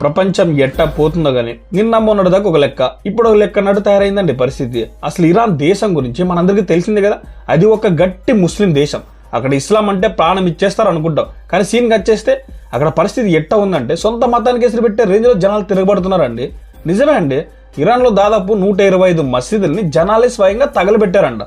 ప్రపంచం ఎట్టా పోతుందో కానీ నిన్న మొన్నటి దాకా ఒక లెక్క. ఇప్పుడు ఒక లెక్క అన్నట్టు తయారైందండి పరిస్థితి. అసలు ఇరాన్ దేశం గురించి మనందరికీ తెలిసిందే కదా. అది ఒక గట్టి ముస్లిం దేశం. అక్కడ ఇస్లాం అంటే ప్రాణం ఇచ్చేస్తారు అనుకుంటాం. కానీ సీన్కి వచ్చేస్తే అక్కడ పరిస్థితి ఎట్ట ఉందంటే సొంత మతానికి ఎసురు పెట్టే రేంజ్లో జనాలు తిరగబడుతున్నారండి. నిజమే అండి. ఇరాన్లో దాదాపు నూట ఇరవై ఐదు మసీదుల్ని జనాలే స్వయంగా తగలబెట్టారంట.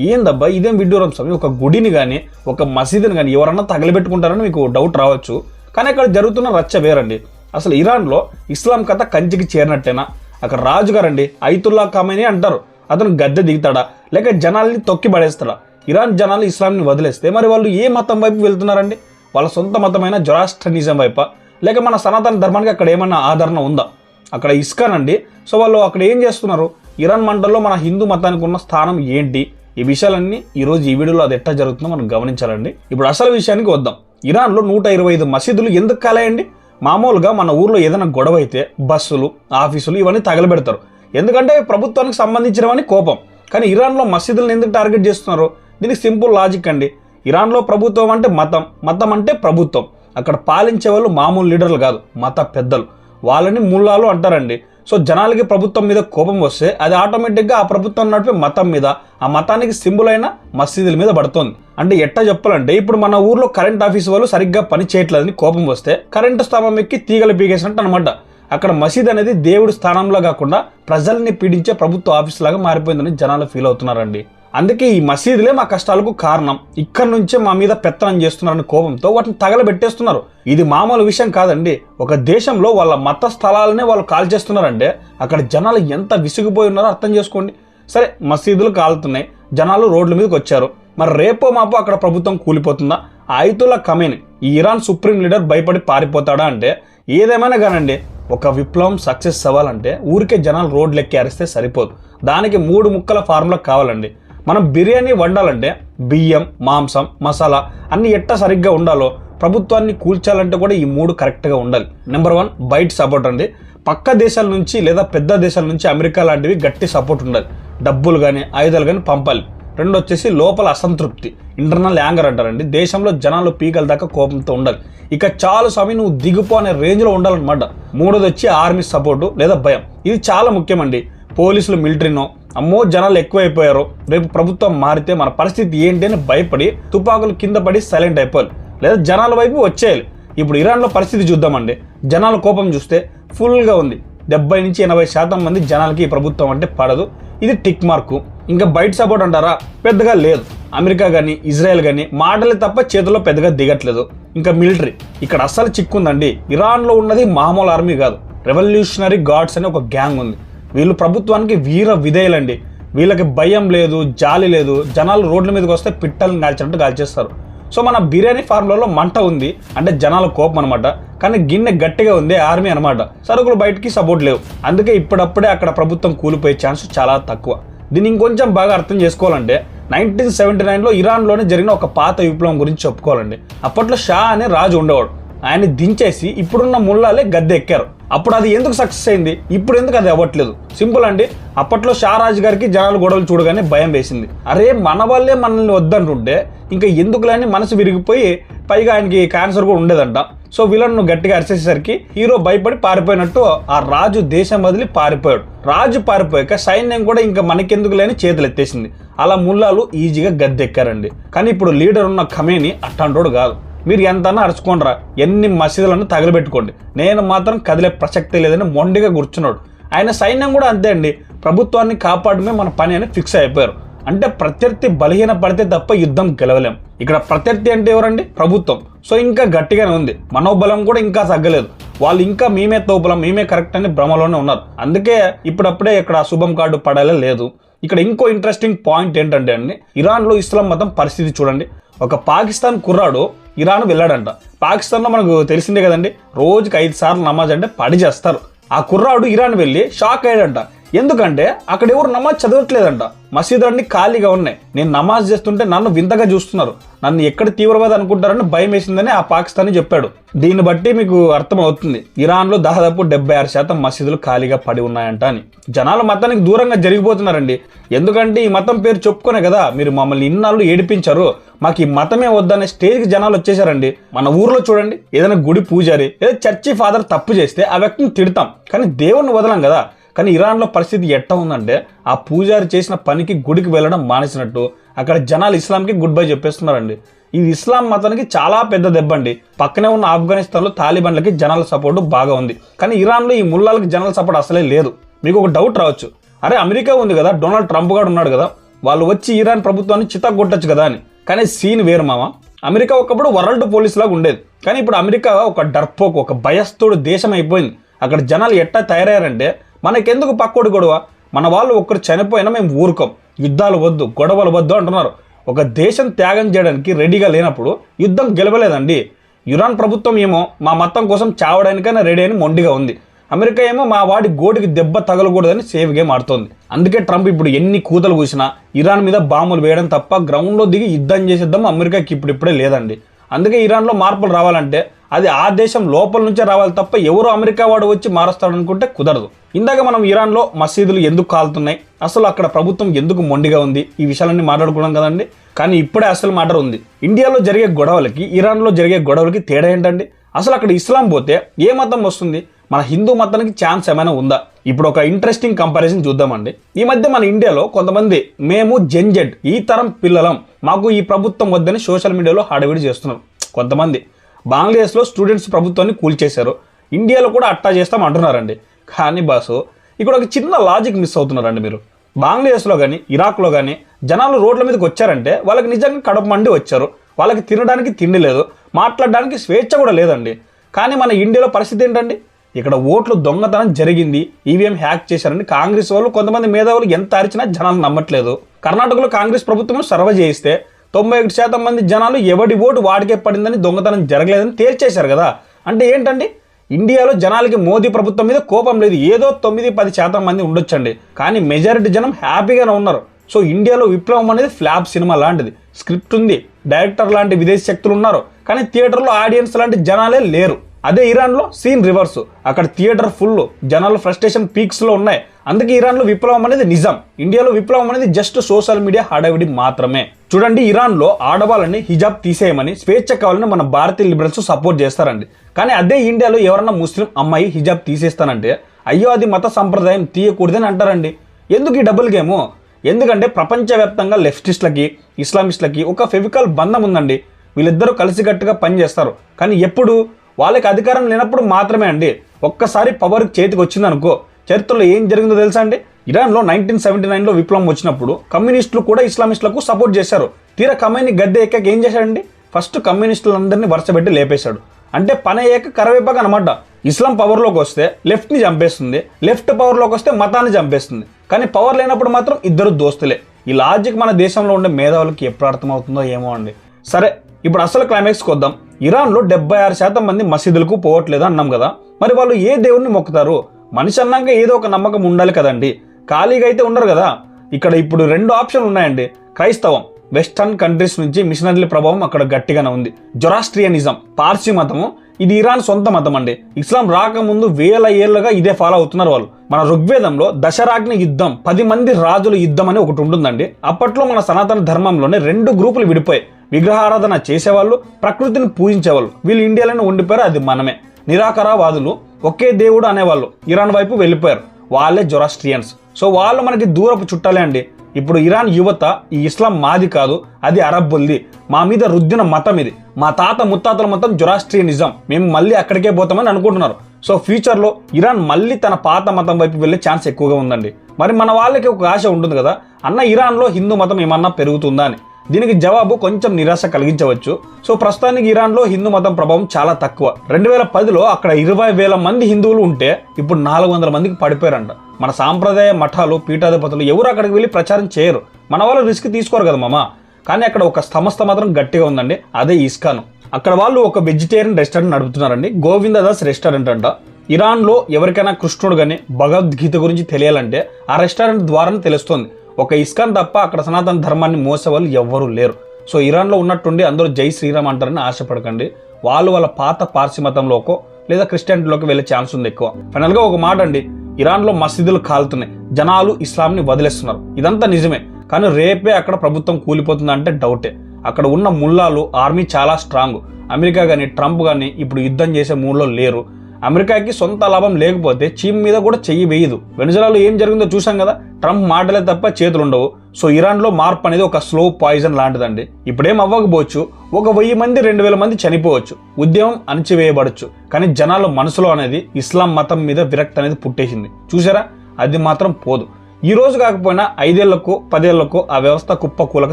ఏందబ్బా ఇదేం విడ్డూరం స్వామి ఒక గుడిని కానీ ఒక మసీదుని కానీ ఎవరన్నా తగలబెట్టుకుంటారని మీకు డౌట్ రావచ్చు. కానీ అక్కడ జరుగుతున్న రచ్చ వేరండి. అసలు ఇరాన్లో ఇస్లాం కథ కంచికి చేరినట్టేనా? అక్కడ రాజుగారండి ఐతుల్లా ఖామేని అంటారు. అతను గద్దె దిగుతాడా? లేక జనాల్ని తొక్కి పడేస్తాడా? ఇరాన్ జనాలు ఇస్లాంని వదిలేస్తే మరి వాళ్ళు ఏ మతం వైపు వెళ్తున్నారండి? వాళ్ళ సొంత మతమైన జొరాస్ట్రనిజం వైపా? లేక మన సనాతన ధర్మానికి అక్కడ ఏమన్నా ఆదరణ ఉందా? అక్కడ ఇస్కాన్ అండి సో వాళ్ళు అక్కడ ఏం చేస్తున్నారు? ఇరాన్ మండల్లో మన హిందూ మతానికి ఉన్న స్థానం ఏంటి? ఈ విషయాలన్నీ ఈరోజు ఈ వీడియోలో అది ఎట్లా జరుగుతుందో మనం గమనించాలండి. ఇప్పుడు అసలు విషయానికి వద్దాం. ఇరాన్లో నూట ఇరవై ఐదు మసీదులు ఎందుకు కాలేయండి మామూలుగా మన ఊర్లో ఏదైనా గొడవ అయితే బస్సులు ఆఫీసులు ఇవన్నీ తగలబెడతారు. ఎందుకంటే ప్రభుత్వానికి సంబంధించినవని కోపం. కానీ ఇరాన్లో మసీదులను ఎందుకు టార్గెట్ చేస్తున్నారు? దీనికి సింపుల్ లాజిక్ అండి. ఇరాన్లో ప్రభుత్వం అంటే మతం. మతం అంటే ప్రభుత్వం. అక్కడ పాలించే వాళ్ళు మామూలు లీడర్లు కాదు మత పెద్దలు. వాళ్ళని ముల్లాలు అంటారండి. సో జనాలకి ప్రభుత్వం మీద కోపం వస్తే అది ఆటోమేటిక్గా ఆ ప్రభుత్వం నడిపే మతం మీద ఆ మతానికి సింబుల్ అయిన మసీదుల మీద పడుతుంది. అంటే ఎట్టా చెప్పాలంటే ఇప్పుడు మన ఊర్లో కరెంట్ ఆఫీస్ వాళ్ళు సరిగ్గా పని చేయట్లేదని కోపం వస్తే కరెంటు స్తంభం ఎక్కి తీగలు పీకేసినట్టు అనమాట అక్కడ మసీద్ అనేది దేవుడి స్థానంలో కాకుండా ప్రజల్ని పీడించే ప్రభుత్వ ఆఫీస్ లాగా మారిపోయిందని జనాలు ఫీల్ అవుతున్నారండి. అందుకే ఈ మసీదులే మా కష్టాలకు కారణం. ఇక్కడ నుంచే మా మీద పెత్తనం చేస్తున్నారని కోపంతో వాటిని తగలబెట్టేస్తున్నారు. ఇది మామూలు విషయం కాదండి. ఒక దేశంలో వాళ్ళ మత స్థలాలనే వాళ్ళు కాల్ చేస్తున్నారంటే అక్కడ జనాలు ఎంత విసిగిపోయి ఉన్నారో అర్థం చేసుకోండి. సరే మసీదులు కాలుతున్నాయి. జనాలు రోడ్ల మీదకి వచ్చారు. మరి రేపో మాపో అక్కడ ప్రభుత్వం కూలిపోతుందా? ఆయుతుల్లా కమేని ఈ ఇరాన్ సుప్రీం లీడర్ భయపడి పారిపోతాడా అంటే ఏదేమైనా కానండి. ఒక విప్లవం సక్సెస్ అవ్వాలంటే ఊరికే జనాలు రోడ్లు ఎక్కి అరిస్తే సరిపోదు. దానికి మూడు ముక్కల ఫార్ములా కావాలండి. మనం బిర్యానీ వండాలంటే బియ్యం మాంసం మసాలా అన్ని ఎట్ట సరిగ్గా ఉండాలో ప్రభుత్వాన్ని కూల్చాలంటే కూడా ఈ మూడు కరెక్ట్గా ఉండాలి. నెంబర్ వన్ బయట సపోర్ట్ అండి. పక్క దేశాల నుంచి లేదా పెద్ద దేశాల నుంచి అమెరికా లాంటివి గట్టి సపోర్ట్ ఉండాలి. డబ్బులు కానీ ఆయుధాలు కానీ పంపాలి. రెండు వచ్చేసి లోపల అసంతృప్తి. ఇంటర్నల్ యాంగర్ అంటారండి. దేశంలో జనాలు పీకల దాకా కోపంతో ఉండాలి. ఇక చాలు స్వామి నువ్వు దిగుపో అనే రేంజ్లో ఉండాలన్నమాట. మూడోది వచ్చి ఆర్మీ సపోర్టు లేదా భయం. ఇది చాలా ముఖ్యమండి. పోలీసులు మిలిటరీనో అమ్మో జనాలు ఎక్కువైపోయారు. రేపు ప్రభుత్వం మారితే మన పరిస్థితి ఏంటి అని భయపడి తుపాకులు కింద పడి సైలెంట్ అయిపోవాలి లేదా జనాల వైపు వచ్చేయాలి. ఇప్పుడు ఇరాన్లో పరిస్థితి చూద్దామండి. జనాల కోపం చూస్తే ఫుల్గా ఉంది. డెబ్బై నుంచి ఎనభై శాతం మంది జనాలకి ఈ ప్రభుత్వం అంటే పడదు. ఇది టిక్ మార్కు ఇంకా బయట సపోర్ట్ అంటారా? పెద్దగా లేదు. అమెరికా కానీ ఇజ్రాయెల్ కానీ మాటలే తప్ప చేతిలో పెద్దగా దిగట్లేదు. ఇంకా మిలిటరీ ఇక్కడ అస్సలు చిక్కుందండి. ఇరాన్లో ఉన్నది మామూలు ఆర్మీ కాదు. రెవల్యూషనరీ గాడ్స్ అనే ఒక గ్యాంగ్ ఉంది. వీళ్ళు ప్రభుత్వానికి వీర విధేయులండి. వీళ్ళకి భయం లేదు జాలి లేదు. జనాలు రోడ్ల మీదకి వస్తే పిట్టల్ని కాల్చినట్టు కాల్చేస్తారు. సో మన బిర్యానీ ఫార్ములలో మంట ఉంది. అంటే జనాల కోపం అనమాట కానీ గిన్నె గట్టిగా ఉంది ఆర్మీ అనమాట సరుకులు బయటికి సపోర్ట్ లేవు. అందుకే ఇప్పుడప్పుడే అక్కడ ప్రభుత్వం కూలిపోయే ఛాన్స్ చాలా తక్కువ. దీన్ని ఇంకొంచెం బాగా అర్థం చేసుకోవాలంటే నైన్టీన్ సెవెంటీ నైన్లో ఇరాన్లోనే జరిగిన ఒక పాత విప్లవం గురించి చెప్పుకోవాలండి. అప్పట్లో షా అనే రాజు ఉండేవాడు. ఆయన దించేసి ఇప్పుడున్న ముల్లాలే గద్దె ఎక్కారు. అప్పుడు అది ఎందుకు సక్సెస్ అయింది? ఇప్పుడు ఎందుకు అది అవ్వట్లేదు? సింపుల్ అండి అప్పట్లో షారాజ్ గారికి జనాలు గొడవలు చూడగానే భయం వేసింది. అరే మన వాళ్ళే మనల్ని వద్దంటుంటే ఇంకా ఎందుకులేని మనసు విరిగిపోయి పైగా ఆయనకి క్యాన్సర్ కూడా ఉండేదంట. సో విలన్ను గట్టిగా అరిచేసేసరికి హీరో భయపడి పారిపోయినట్టు ఆ రాజు దేశం వదిలి పారిపోయాడు. రాజు పారిపోయాక సైన్యం కూడా ఇంకా మనకెందుకు లేని చేతులు ఎత్తేసింది. అలా ముల్లాలు ఈజీగా గద్దెక్కారండి కానీ ఇప్పుడు లీడర్ ఉన్న ఖమేని అట్టంటోడు కాదు. మీరు ఎంతన్నా అరుచుకోండిరా. ఎన్ని మసీదులను తగలబెట్టుకోండి. నేను మాత్రం కదిలే ప్రసక్తే లేదని మొండిగా కూర్చున్నాడు. ఆయన సైన్యం కూడా అంతే అండి. ప్రభుత్వాన్ని కాపాడమే మన పని అని ఫిక్స్ అయిపోయారు. అంటే ప్రత్యర్థి బలహీన పడితే తప్ప యుద్ధం గెలవలేం. ఇక్కడ ప్రత్యర్థి అంటే ఎవరండి? ప్రభుత్వం. సో ఇంకా గట్టిగానే ఉంది. మనోబలం కూడా ఇంకా తగ్గలేదు. వాళ్ళు ఇంకా మేమే తోపలం మేమే కరెక్ట్ అని భ్రమలోనే ఉన్నారు. అందుకే ఇప్పుడప్పుడే ఇక్కడ శుభం కార్డు పడాలే లేదు. ఇక్కడ ఇంకో ఇంట్రెస్టింగ్ పాయింట్ ఏంటంటే అండి ఇరాన్లో ఇస్లాం మతం పరిస్థితి చూడండి. ఒక పాకిస్తాన్ కుర్రాడు ఇరాన్ వెళ్ళాడంట. పాకిస్తాన్లో మనకు తెలిసిందే కదండి రోజుకి ఐదు సార్లు నమాజ్ అంటే పడి చేస్తారు. ఆ కుర్రాడు ఇరాన్ వెళ్ళి షాక్ అయ్యాడంట. ఎందుకంటే అక్కడ ఎవరు నమాజ్ చదవట్లేదంట. మసీదులన్నీ ఖాళీగా ఉన్నాయి. నేను నమాజ్ చేస్తుంటే నన్ను వింతగా చూస్తున్నారు. నన్ను ఎక్కడ తీవ్రవాద అనుకుంటారని భయం వేసిందని ఆ పాకిస్తానీ చెప్పాడు. దీన్ని బట్టి మీకు అర్థం అవుతుంది ఇరాన్లో దాదాపు డెబ్బై ఆరు శాతం మసీదులు ఖాళీగా పడి ఉన్నాయంట అని. జనాలు మతానికి దూరంగా జరిగిపోతున్నారండి. ఎందుకంటే ఈ మతం పేరు చెప్పుకునే కదా మీరు మమ్మల్ని ఇన్నాళ్ళు ఏడిపించారు. మాకు ఈ మతమే వద్దనే స్టేజ్కి జనాలు వచ్చేసారండి మన ఊర్లో చూడండి ఏదైనా గుడి పూజారి లేదా చర్చి ఫాదర్ తప్పు చేస్తే ఆ వ్యక్తిని తిడతాం. కానీ దేవుణ్ణి వదలం కదా. కానీ ఇరాన్లో పరిస్థితి ఎట్ట ఉందంటే ఆ పూజారి చేసిన పనికి గుడికి వెళ్ళడం మానేసినట్టు అక్కడ జనాలు ఇస్లాంకి గుడ్ బై చెప్పేస్తున్నారండి. ఇది ఇస్లాం మతానికి చాలా పెద్ద దెబ్బ అండి. పక్కనే ఉన్న ఆఫ్ఘనిస్తాన్లో తాలిబాన్లకి జనాల సపోర్ట్ బాగా ఉంది. కానీ ఇరాన్లో ఈ ముల్లాలకి జనాల సపోర్ట్ అసలే లేదు. మీకు ఒక డౌట్ రావచ్చు. అరే అమెరికా ఉంది కదా డొనాల్డ్ ట్రంప్ గారు ఉన్నాడు కదా వాళ్ళు వచ్చి ఇరాన్ ప్రభుత్వాన్ని చితగొట్టచ్చు కదా అని. కానీ సీన్ వేరు మామ. అమెరికా ఒకప్పుడు వరల్డ్ పోలీస్ లాగా ఉండేది. కానీ ఇప్పుడు అమెరికా ఒక డర్పోక్ ఒక భయస్థుడు దేశం అయిపోయింది. అక్కడ జనాలు ఎట్టా తయారయ్యారంటే మనకెందుకు పక్కోడు గొడవ? మన వాళ్ళు ఒక్కరు చనిపోయినా మేము ఊరుకోం. యుద్ధాలు వద్దు గొడవలు వద్దు అంటున్నారు. ఒక దేశం త్యాగం చేయడానికి రెడీగా లేనప్పుడు యుద్ధం గెలవలేదండి. ఇరాన్ ప్రభుత్వం ఏమో మా మతం కోసం చావడానికైనా రెడీ అని మొండిగా ఉంది. అమెరికా ఏమో మా వాడి గోటికి దెబ్బ తగలకూడదని సేఫ్ గేమ్ ఆడుతోంది. అందుకే ట్రంప్ ఇప్పుడు ఎన్ని కూతలు కూసినా ఇరాన్ మీద బాంబులు వేయడం తప్ప గ్రౌండ్లో దిగి యుద్ధం చేసేద్దాం అమెరికాకి ఇప్పుడిప్పుడే లేదండి. అందుకే ఇరాన్లో మార్పులు రావాలంటే అది ఆ దేశం లోపల నుంచే రావాలి తప్ప ఎవరు అమెరికా వాడు వచ్చి మారుస్తాడు అనుకుంటే కుదరదు. ఇందాక మనం ఇరాన్లో మసీదులు ఎందుకు కాలుతున్నాయి? అసలు అక్కడ ప్రభుత్వం ఎందుకు మొండిగా ఉంది? ఈ విషయాలన్నీ మాట్లాడుకున్నాం కదండి. కానీ ఇప్పుడే అసలు మాట ఉంది. ఇండియాలో జరిగే గొడవలకి ఇరాన్లో జరిగే గొడవలకి తేడా ఏంటండి? అసలు అక్కడ ఇస్లాం పోతే ఏ మతం వస్తుంది? మన హిందూ మతానికి ఛాన్స్ ఏమైనా ఉందా? ఇప్పుడు ఒక ఇంట్రెస్టింగ్ కంపారిజన్ చూద్దామండి. ఈ మధ్య మన ఇండియాలో కొంతమంది మేము జెన్జెడ్ ఈ తరం పిల్లలం మాకు ఈ ప్రభుత్వం వద్దని సోషల్ మీడియాలో హడావిడి చేస్తున్నారు. కొంతమంది బంగ్లాదేశ్లో స్టూడెంట్స్ ప్రభుత్వాన్ని కూల్చేశారు. ఇండియాలో కూడా అట్టా చేస్తాం అంటున్నారండి. కానీ బాసు ఇక్కడ ఒక చిన్న లాజిక్ మిస్ అవుతున్నారండి మీరు. బంగ్లాదేశ్లో కానీ ఇరాక్లో కానీ జనాలు రోడ్ల మీదకి వచ్చారంటే వాళ్ళకి నిజంగా కడుపు మండి వచ్చారు. వాళ్ళకి తినడానికి తిండి లేదు. మాట్లాడడానికి స్వేచ్ఛ కూడా లేదండి. కానీ మన ఇండియాలో పరిస్థితి ఏంటండి? ఇక్కడ ఓట్లు దొంగతనం జరిగింది. ఈవీఎం హ్యాక్ చేశారని కాంగ్రెస్ వాళ్ళు కొంతమంది మేధావులు ఎంత అరిచినా జనాలు నమ్మట్లేదు. కర్ణాటకలో కాంగ్రెస్ ప్రభుత్వం సర్వ చేయిస్తే తొంభై ఒకటి శాతం మంది జనాలు ఎవడి ఓటు వాడికే పడిందని దొంగతనం జరగలేదని తేల్చేశారు కదా. అంటే ఏంటండి? ఇండియాలో జనాలకి మోదీ ప్రభుత్వం మీద కోపం లేదు. ఏదో తొమ్మిది పది శాతం మంది ఉండొచ్చండి. కానీ మెజారిటీ జనం హ్యాపీగానే ఉన్నారు. సో ఇండియాలో విప్లవం అనేది ఫ్లాప్ సినిమా లాంటిది. స్క్రిప్ట్ ఉంది. డైరెక్టర్ లాంటి విదేశీ శక్తులు ఉన్నారు. కానీ థియేటర్లో ఆడియన్స్ లాంటి జనాలే లేరు. అదే ఇరాన్లో సీన్ రివర్స్. అక్కడ థియేటర్ ఫుల్. జనాలు ఫ్రస్ట్రేషన్ పీక్స్లో ఉన్నాయి. అందుకే ఇరాన్లో విప్లవం అనేది నిజం. ఇండియాలో విప్లవం అనేది జస్ట్ సోషల్ మీడియా హడావిడి మాత్రమే. చూడండి ఇరాన్లో ఆడవాళ్ళని హిజాబ్ తీసేయమని స్వేచ్ఛ కావాలని మన భారతీయ లిబరల్స్ సపోర్ట్ చేస్తారండి. కానీ అదే ఇండియాలో ఎవరన్నా ముస్లిం అమ్మాయి హిజాబ్ తీసేస్తానంటే అయ్యో అది మత సంప్రదాయం తీయకూడదని అంటారండి. ఎందుకు ఈ డబుల్ గేము? ఎందుకంటే ప్రపంచవ్యాప్తంగా లెఫ్టిస్ట్లకి ఇస్లామిస్ట్లకి ఒక ఫెవికల్ బంధం ఉందండి. వీళ్ళిద్దరూ కలిసికట్టుగా పనిచేస్తారు. కానీ ఎప్పుడు? వాళ్ళకి అధికారం లేనప్పుడు మాత్రమే అండి. ఒక్కసారి పవర్ చేతికి వచ్చిందనుకో చరిత్రలో ఏం జరిగిందో తెలుసా అండి? ఇరాన్లో నైన్టీన్ సెవెంటీ నైన్లో విప్లవం వచ్చినప్పుడు కమ్యూనిస్టులు కూడా ఇస్లామిస్టులకు సపోర్ట్ చేశారు. తీరా కమ్యూని గద్దె ఎక్కాక ఏం చేశాడండి? ఫస్ట్ కమ్యూనిస్టులందరినీ వరుసపెట్టి లేపేశాడు. అంటే పని అయ్యాక కరవేపాక అనమాట. ఇస్లాం పవర్లోకి వస్తే లెఫ్ట్ని చంపేస్తుంది లెఫ్ట్ పవర్లోకి వస్తే మతాన్ని చంపేస్తుంది. కానీ పవర్ లేనప్పుడు మాత్రం ఇద్దరు దోస్తులే. ఈ లాజిక్ మన దేశంలో ఉండే మేధావులకి ఎప్పుడు అర్థమవుతుందో ఏమో అండి. సరే ఇప్పుడు అసలు క్లైమాక్స్కి వద్దాం. ఇరాన్లో డెబ్బై ఆరు శాతం మంది మసీదులకు పోవట్లేదు అన్నాం కదా. మరి వాళ్ళు ఏ దేవుణ్ణి మొక్కుతారు? మనిషి అన్నాక ఏదో ఒక నమ్మకం ఉండాలి కదండి. ఖాళీగా అయితే ఉండరు కదా. ఇక్కడ ఇప్పుడు రెండు ఆప్షన్లు ఉన్నాయండి. క్రైస్తవం వెస్టర్న్ కంట్రీస్ నుంచి మిషనరీల ప్రభావం అక్కడ గట్టిగానే ఉంది. జొరాస్ట్రియనిజం పార్సీ మతము ఇది ఇరాన్ సొంత మతం అండి ఇస్లాం రాకముందు వేల ఏళ్ళుగా ఇదే ఫాలో అవుతున్నారు వాళ్ళు. మన ఋగ్వేదంలో దశరాగ్ని యుద్ధం పది మంది రాజుల యుద్ధం అని ఒకటి ఉంటుందండి. అప్పట్లో మన సనాతన ధర్మంలోనే రెండు గ్రూపులు విడిపోయి విగ్రహారాధన చేసేవాళ్ళు ప్రకృతిని పూజించేవాళ్ళు. వీళ్ళు ఇండియాలోనే ఉండిపోయారు అది మనమే. నిరాకరవాదులు ఒకే దేవుడు అనేవాళ్ళు. ఇరాన్ వైపు వెళ్ళిపోయారు. వాళ్ళే జొరాస్ట్రియన్స్. సో వాళ్ళు మనకి దూరపు చుట్టాలే అండి. ఇప్పుడు ఇరాన్ యువత ఈ ఇస్లాం మాది కాదు అది అరబ్బుల్ది. మా మీద రుద్దిన మతం ఇది. మా తాత ముత్తాతల మతం జొరాస్ట్రియనిజం. మేము మళ్ళీ అక్కడికే పోతామని అనుకుంటున్నారు. సో ఫ్యూచర్లో ఇరాన్ మళ్ళీ తన పాత మతం వైపు వెళ్ళే ఛాన్స్ ఎక్కువగా ఉందండి. మరి మన వాళ్ళకి ఒక ఆశ ఉంటుంది కదా అన్న ఇరాన్లో హిందూ మతం ఏమన్నా పెరుగుతుందా అని. దీనికి జవాబు కొంచెం నిరాశ కలిగించవచ్చు. సో ప్రస్తుతానికి ఇరాన్లో హిందూ మతం ప్రభావం చాలా తక్కువ. రెండు వేల పదిలో అక్కడ ఇరవై వేల మంది హిందువులు ఉంటే ఇప్పుడు నాలుగు వందల మందికి పడిపోయారంట. మన సాంప్రదాయ మఠాలు పీఠాధిపతులు ఎవరు అక్కడికి వెళ్ళి ప్రచారం చేయరు. మన వాళ్ళు రిస్క్ తీసుకోరు కదా మామ. కానీ అక్కడ ఒక సంస్థ మాత్రం గట్టిగా ఉందండి. అదే ఇస్కాను. అక్కడ వాళ్ళు ఒక వెజిటేరియన్ రెస్టారెంట్ నడుపుతున్నారండి. గోవిందదాస్ రెస్టారెంట్ అంట. ఇరాన్లో ఎవరికైనా కృష్ణుడు కానీ భగవద్గీత గురించి తెలియాలంటే ఆ రెస్టారెంట్ ద్వారానే తెలుస్తుంది. ఒక ఇస్కాన్ తప్ప అక్కడ సనాతన ధర్మాన్ని మోసే వాళ్ళు ఎవ్వరూ లేరు. సో ఇరాన్లో ఉన్నట్టుండి అందరూ జై శ్రీరామ్ అంటారని ఆశపడకండి. వాళ్ళు వాళ్ళ పాత పార్సీ మతంలోకో లేదా క్రిస్టియన్లోకి వెళ్ళే ఛాన్స్ ఉంది ఎక్కువ. ఫైనల్గా ఒక మాట అండి. ఇరాన్లో మసీదులు కాలుతున్నాయి. జనాలు ఇస్లాంని వదిలేస్తున్నారు. ఇదంతా నిజమే. కానీ రేపే అక్కడ ప్రభుత్వం కూలిపోతుందంటే డౌటే. అక్కడ ఉన్న ముల్లాలు ఆర్మీ చాలా స్ట్రాంగ్. అమెరికా కానీ ట్రంప్ కానీ ఇప్పుడు యుద్ధం చేసే మూడ్లో లేరు. అమెరికాకి సొంత లాభం లేకపోతే చీమ్ మీద కూడా చెయ్యి వేయదు. వెనుజలాలో ఏం జరిగిందో చూసాం కదా? ట్రంప్ మాటలే తప్ప చేతులు ఉండవు. సో ఇరాన్లో మార్పు అనేది ఒక స్లో పాయిజన్ లాంటిదండి. ఇప్పుడేం అవ్వకపోవచ్చు. ఒక వెయ్యి మంది రెండు వేల మంది చనిపోవచ్చు. ఉద్యమం అణచివేయబడచ్చు. కానీ జనాల మనసులో అనేది ఇస్లాం మతం మీద విరక్తి అనేది పుట్టేసింది. చూసారా అది మాత్రం పోదు. ఈ రోజు కాకపోయినా ఐదేళ్ళకు పదేళ్ళకు ఆ వ్యవస్థ కుప్పకూలకు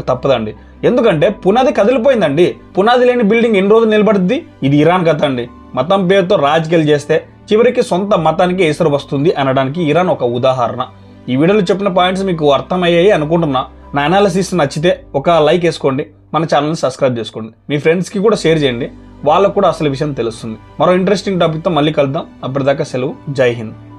తప్పదండి. ఎందుకంటే పునాది కదిలిపోయిందండి. పునాది లేని బిల్డింగ్ ఎన్ని రోజులు నిలబడుద్ది? ఇది ఇరాన్ కథ అండి. మతం పేరుతో రాజకీయాలు చేస్తే చివరికి సొంత మతానికి ఎసురు వస్తుంది అనడానికి ఇరాన్ ఒక ఉదాహరణ. ఈ వీడియోలో చెప్పిన పాయింట్స్ మీకు అర్థమయ్యాయి అనుకుంటున్నా. నా అనాలిసిస్ నచ్చితే ఒక లైక్ వేసుకోండి. మన ఛానల్ని సబ్స్క్రైబ్ చేసుకోండి. మీ ఫ్రెండ్స్కి కూడా షేర్ చేయండి. వాళ్ళకు కూడా అసలు విషయం తెలుస్తుంది. మరో ఇంట్రెస్టింగ్ టాపిక్తో మళ్ళీ కలుద్దాం. అప్పటిదాకా సెలవు. జై హింద్.